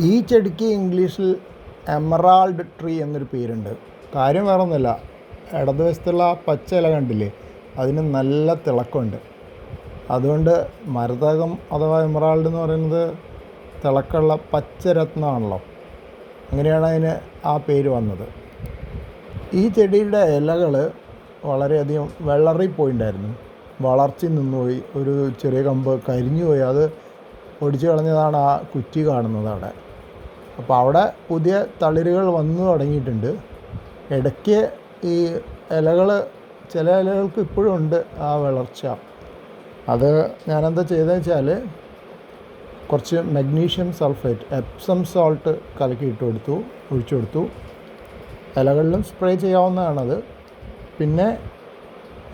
ഈ ചെടിക്ക് ഇംഗ്ലീഷിൽ എമറാൾഡ് ട്രീ എന്നൊരു പേരുണ്ട്. കാര്യം വേറെ ഒന്നുമില്ല ഇടതുവശത്തുള്ള പച്ച ഇല കണ്ടില്ലേ? അതിന് നല്ല തിളക്കമുണ്ട്. അതുകൊണ്ട് മരതകം അഥവാ എമറാൾഡ് എന്ന് പറയുന്നത് തിളക്കമുള്ള പച്ചരത്നമാണല്ലോ അങ്ങനെയാണ് അതിന് ആ പേര് വന്നത്. ഈ ചെടിയുടെ ഇലകൾ വളരെയധികം വെള്ളറിപ്പോയിണ്ടായിരുന്നു. വളർച്ച നിന്നുപോയി. ഒരു ചെറിയ കമ്പ് കരിഞ്ഞുപോയി. അത് ഒടിച്ചു കളഞ്ഞതാണ് ആ കുറ്റി കാണുന്നത് അവിടെ. അപ്പോൾ അവിടെ പുതിയ തളിരുകൾ വന്നു തുടങ്ങിയിട്ടുണ്ട്. ഇടയ്ക്ക് ഈ ഇലകൾ ചില ഇലകൾക്ക് ഇപ്പോഴും ഉണ്ട് ആ വളർച്ച. അത് ഞാനെന്താ ചെയ്തതെന്ന് വെച്ചാൽ കുറച്ച് മഗ്നീഷ്യം സൾഫേറ്റ് എപ്സം സോൾട്ട് കലക്കി ഇട്ട് കൊടുത്തു ഒഴിച്ചു കൊടുത്തു. ഇലകളിലും സ്പ്രേ ചെയ്യാവുന്നതാണത്. പിന്നെ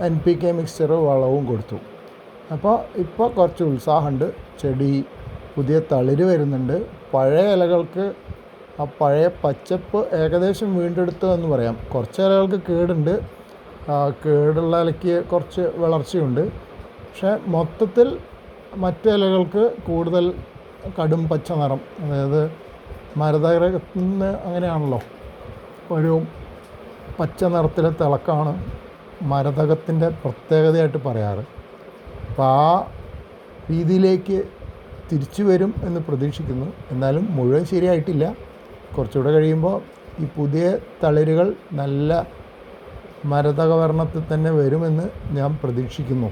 എൻ പി കെ മിക്സ്ചർ വളവും കൊടുത്തു. അപ്പോൾ ഇപ്പോൾ കുറച്ച് ഉത്സാഹമുണ്ട്. ചെടി പുതിയ തളിര് വരുന്നുണ്ട്. പഴയ ഇലകൾക്ക് ആ പഴയ പച്ചപ്പ് ഏകദേശം വീണ്ടെടുത്തു എന്ന് പറയാം. കുറച്ച് ഇലകൾക്ക് കേടുണ്ട്. കേടുള്ള ഇലയ്ക്ക് കുറച്ച് വളർച്ചയുണ്ട്. പക്ഷേ മൊത്തത്തിൽ മറ്റ് ഇലകൾക്ക് കൂടുതൽ കടും പച്ച നിറം. അതായത് മരതകരത്തിന് അങ്ങനെയാണല്ലോ. ഒരു പച്ച നിറത്തിലെ തിളക്കമാണ് മരതകത്തിന്റെ പ്രത്യേകതയായിട്ട് പറയാറ്. അപ്പോൾ ആ രീതിയിലേക്ക് തിരിച്ചു വരും എന്ന് പ്രതീക്ഷിക്കുന്നു. എന്നാലും മുഴുവൻ ശരിയായിട്ടില്ല. കുറച്ചുകൂടെ കഴിയുമ്പോൾ ഈ പുതിയ തളിരുകൾ നല്ല മരതകവർണത്തിൽ തന്നെ വരുമെന്ന് ഞാൻ പ്രതീക്ഷിക്കുന്നു.